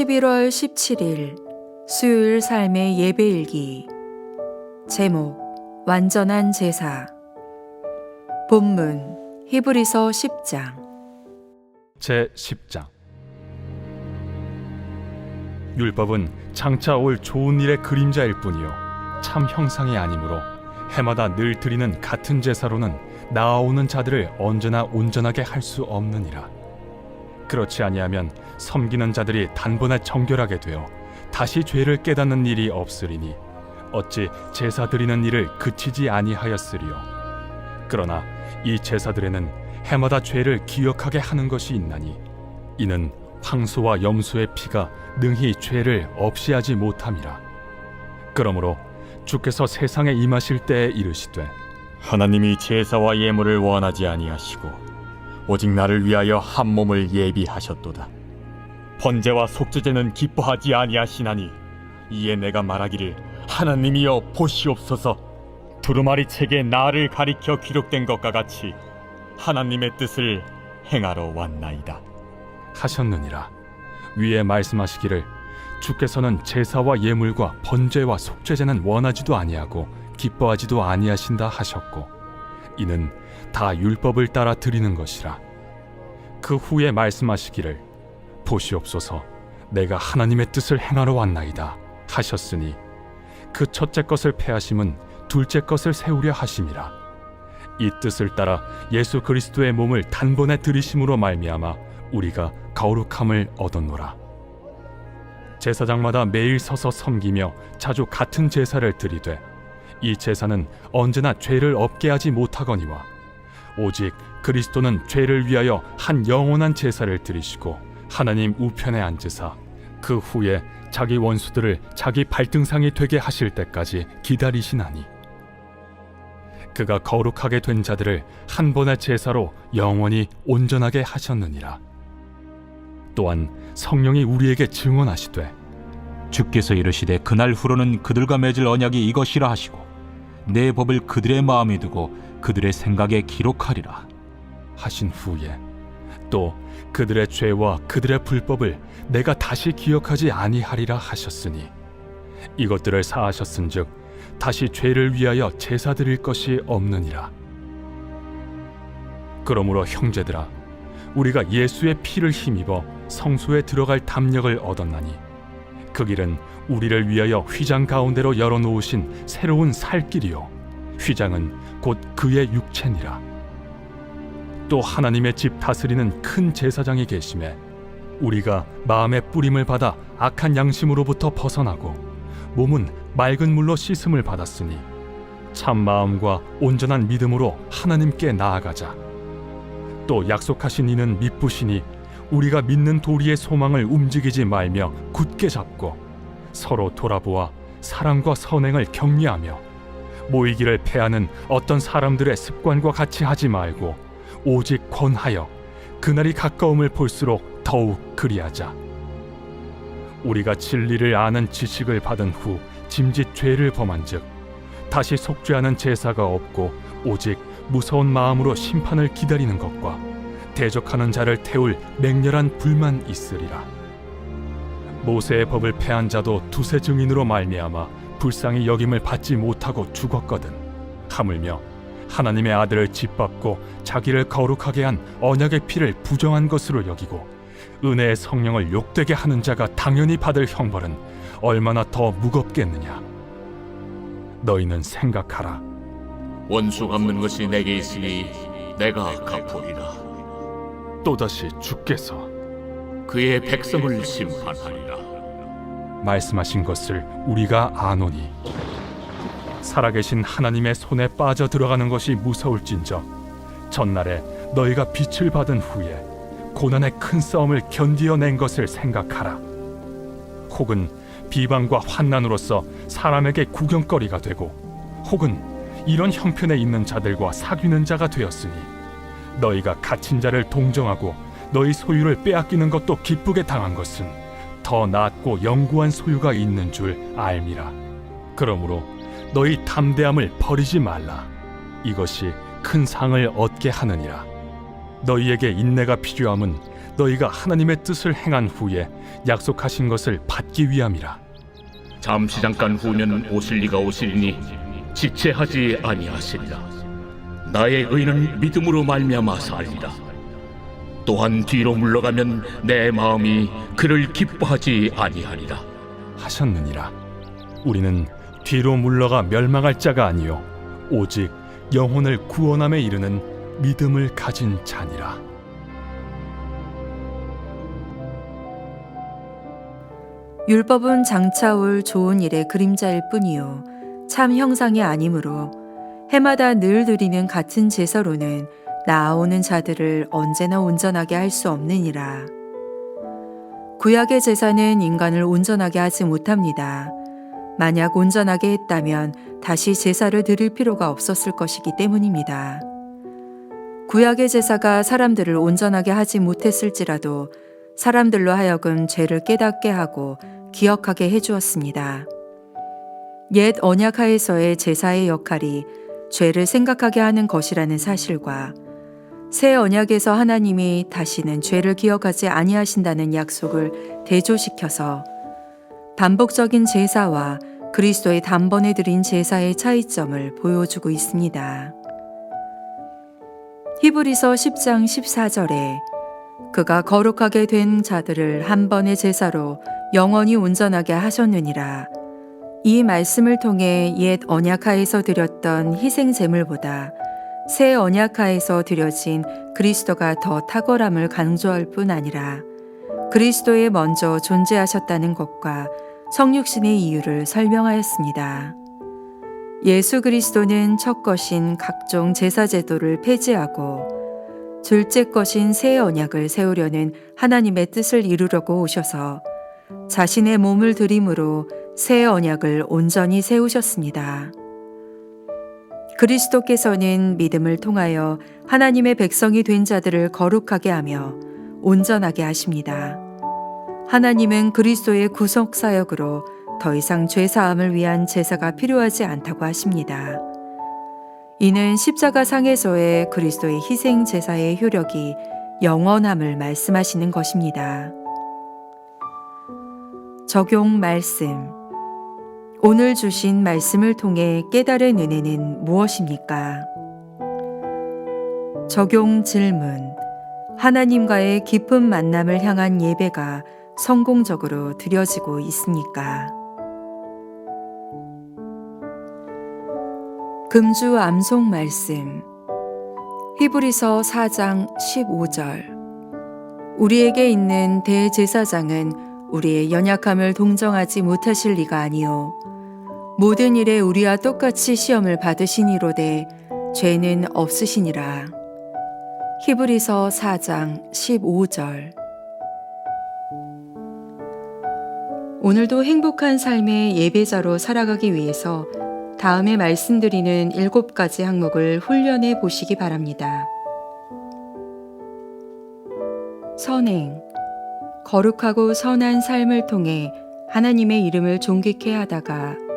11월 17일 수요일 삶의 예배일기. 제목 완전한 제사. 본문 히브리서 10장. 제 10장. 율법은 장차 올 좋은 일의 그림자일 뿐이요. 참 형상이 아니므로 해마다 늘 드리는 같은 제사로는 나아오는 자들을 언제나 온전하게 할 수 없느니라 그렇지 아니하면 섬기는 자들이 단번에 정결하게 되어 다시 죄를 깨닫는 일이 없으리니 어찌 제사 드리는 일을 그치지 아니하였으리요? 그러나 이 제사들에는 해마다 죄를 기억하게 하는 것이 있나니 이는 황소와 염소의 피가 능히 죄를 없이 하지 못함이라. 그러므로 주께서 세상에 임하실 때에 이르시되 하나님이 제사와 예물을 원하지 아니하시고 오직 나를 위하여 한 몸을 예비하셨도다. 번제와 속죄제는 기뻐하지 아니하시나니 이에 내가 말하기를 하나님이여 보시옵소서 두루마리 책에 나를 가리켜 기록된 것과 같이 하나님의 뜻을 행하러 왔나이다. 하셨느니라 위에 말씀하시기를 주께서는 제사와 예물과 번제와 속죄제는 원하지도 아니하고 기뻐하지도 아니하신다 하셨고 이는 다 율법을 따라 드리는 것이라. 그 후에 말씀하시기를 보시옵소서. 내가 하나님의 뜻을 행하러 왔나이다 하셨으니 그 첫째 것을 패하심은 둘째 것을 세우려 하심이라. 이 뜻을 따라 예수 그리스도의 몸을 단번에 들이심으로 말미암아 우리가 거룩함을 얻었노라. 제사장마다 매일 서서 섬기며 자주 같은 제사를 드리되 이 제사는 언제나 죄를 없게 하지 못하거니와 오직 그리스도는 죄를 위하여 한 영원한 제사를 드리시고 하나님 우편에 앉으사 그 후에 자기 원수들을 자기 발등상이 되게 하실 때까지 기다리시나니. 그가 거룩하게 된 자들을 한 번의 제사로 영원히 온전하게 하셨느니라. 또한 성령이 우리에게 증언하시되 주께서 이르시되 그날 후로는 그들과 맺을 언약이 이것이라 하시고 내 법을 그들의 마음에 두고 그들의 생각에 기록하리라. 하신 후에 또 그들의 죄와 그들의 불법을 내가 다시 기억하지 아니하리라 하셨으니 이것들을 사하셨은즉 다시 죄를 위하여 제사 드릴 것이 없느니라. 그러므로 형제들아 우리가 예수의 피를 힘입어 성소에 들어갈 담력을 얻었나니 그 길은 우리를 위하여 휘장 가운데로 열어놓으신 새로운 살 길이요. 휘장은 곧 그의 육체니라. 또 하나님의 집 다스리는 큰 제사장이 계심에 우리가 마음의 뿌림을 받아 악한 양심으로부터 벗어나고 몸은 맑은 물로 씻음을 받았으니 참 마음과 온전한 믿음으로 하나님께 나아가자. 또 약속하신 이는 미쁘시니 우리가 믿는 도리의 소망을 움직이지 말며 굳게 잡고 서로 돌아보아 사랑과 선행을 격려하며 모이기를 패하는 어떤 사람들의 습관과 같이 하지 말고 오직 권하여 그날이 가까움을 볼수록 더욱 그리하자. 우리가 진리를 아는 지식을 받은 후 짐짓 죄를 범한즉 다시 속죄하는 제사가 없고 오직 무서운 마음으로 심판을 기다리는 것과 대적하는 자를 태울 맹렬한 불만 있으리라. 모세의 법을 패한 자도 두세 증인으로 말미암아 불쌍히 여김을 받지 못하고 죽었거든. 하물며 하나님의 아들을 짓밟고 자기를 거룩하게 한 언약의 피를 부정한 것으로 여기고 은혜의 성령을 욕되게 하는 자가 당연히 받을 형벌은 얼마나 더 무겁겠느냐. 너희는 생각하라. 원수 갚는 것이 내게 있으니 내가 갚으리라. 또다시 주께서 그의 백성을 심판하리라. 말씀하신 것을 우리가 아노니 살아계신 하나님의 손에 빠져 들어가는 것이 무서울진저 전날에 너희가 빛을 받은 후에 고난의 큰 싸움을 견디어낸 것을 생각하라 혹은 비방과 환난으로서 사람에게 구경거리가 되고 혹은 이런 형편에 있는 자들과 사귀는 자가 되었으니 너희가 갇힌 자를 동정하고 너희 소유를 빼앗기는 것도 기쁘게 당한 것은 더 낫고 영구한 소유가 있는 줄 알미라. 그러므로 너희 담대함을 버리지 말라. 이것이 큰 상을 얻게 하느니라. 너희에게 인내가 필요함은 너희가 하나님의 뜻을 행한 후에 약속하신 것을 받기 위함이라. 잠시 잠깐 후면 오실 리가 오시리니 지체하지 아니하시리라. 나의 의는 믿음으로 말미암아 살리라. 또한 뒤로 물러가면 내 마음이 그를 기뻐하지 아니하리라. 하셨느니라. 우리는 뒤로 물러가 멸망할 자가 아니요 오직 영혼을 구원함에 이르는 믿음을 가진 자니라. 율법은 장차 올 좋은 일의 그림자일 뿐이요 참 형상이 아니므로 해마다 늘 드리는 같은 제사로는 나아오는 자들을 언제나 온전하게 할 수 없느니라. 구약의 제사는 인간을 온전하게 하지 못합니다. 만약 온전하게 했다면 다시 제사를 드릴 필요가 없었을 것이기 때문입니다. 구약의 제사가 사람들을 온전하게 하지 못했을지라도 사람들로 하여금 죄를 깨닫게 하고 기억하게 해주었습니다. 옛 언약하에서의 제사의 역할이 죄를 생각하게 하는 것이라는 사실과 새 언약에서 하나님이 다시는 죄를 기억하지 아니하신다는 약속을 대조시켜서 반복적인 제사와 그리스도의 단번에 드린 제사의 차이점을 보여주고 있습니다. 히브리서 10장 14절에 그가 거룩하게 된 자들을 한 번의 제사로 영원히 온전하게 하셨느니라. 이 말씀을 통해 옛 언약하에서 드렸던 희생 제물보다 새 언약하에서 드려진 그리스도가 더 탁월함을 강조할 뿐 아니라 그리스도에 먼저 존재하셨다는 것과 성육신의 이유를 설명하였습니다. 예수 그리스도는 첫 것인 각종 제사 제도를 폐지하고 둘째 것인 새 언약을 세우려는 하나님의 뜻을 이루려고 오셔서 자신의 몸을 들임으로 새 언약을 온전히 세우셨습니다. 그리스도께서는 믿음을 통하여 하나님의 백성이 된 자들을 거룩하게 하며 온전하게 하십니다. 하나님은 그리스도의 구속 사역으로 더 이상 죄 사함을 위한 제사가 필요하지 않다고 하십니다. 이는 십자가 상에서의 그리스도의 희생 제사의 효력이 영원함을 말씀하시는 것입니다. 적용 말씀. 오늘 주신 말씀을 통해 깨달은 은혜는 무엇입니까? 적용 질문. 하나님과의 깊은 만남을 향한 예배가 성공적으로 드려지고 있습니까? 금주 암송 말씀. 히브리서 4장 15절. 우리에게 있는 대제사장은 우리의 연약함을 동정하지 못하실 리가 아니요 모든 일에 우리와 똑같이 시험을 받으시니로되 죄는 없으시니라. 히브리서 4장 15절. 오늘도 행복한 삶의 예배자로 살아가기 위해서 다음에 말씀드리는 일곱 가지 항목을 훈련해 보시기 바랍니다. 선행. 거룩하고 선한 삶을 통해 하나님의 이름을 존귀케 하다가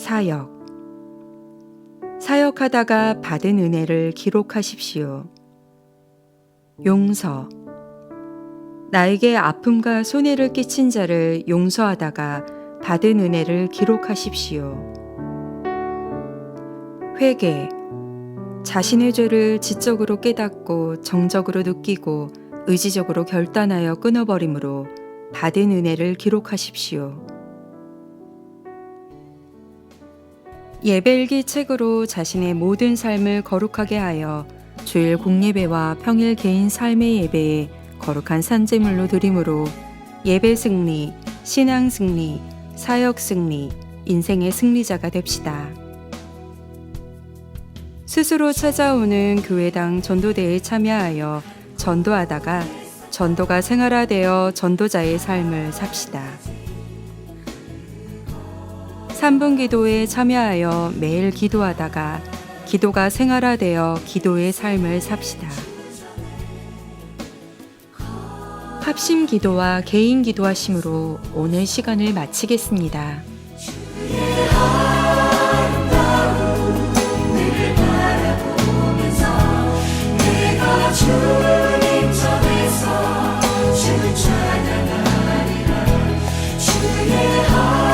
사역. 사역하다가 받은 은혜를 기록하십시오. 용서. 나에게 아픔과 손해를 끼친 자를 용서하다가 받은 은혜를 기록하십시오. 회개. 자신의 죄를 지적으로 깨닫고 정적으로 느끼고 의지적으로 결단하여 끊어버림으로 받은 은혜를 기록하십시오. 예배일기 책으로 자신의 모든 삶을 거룩하게 하여 주일 공예배와 평일 개인 삶의 예배에 거룩한 산재물로 드림으로 예배 승리, 신앙 승리, 사역 승리, 인생의 승리자가 됩시다. 스스로 찾아오는 교회당 전도대에 참여하여 전도하다가 전도가 생활화되어 전도자의 삶을 삽시다. 3분 기도에 참여하여 매일 기도하다가 기도가 생활화되어 기도의 삶을 삽시다. 합심 기도와 개인 기도하심으로 오늘 시간을 마치겠습니다. 주님 전에서 주 찬양하리라 주의 하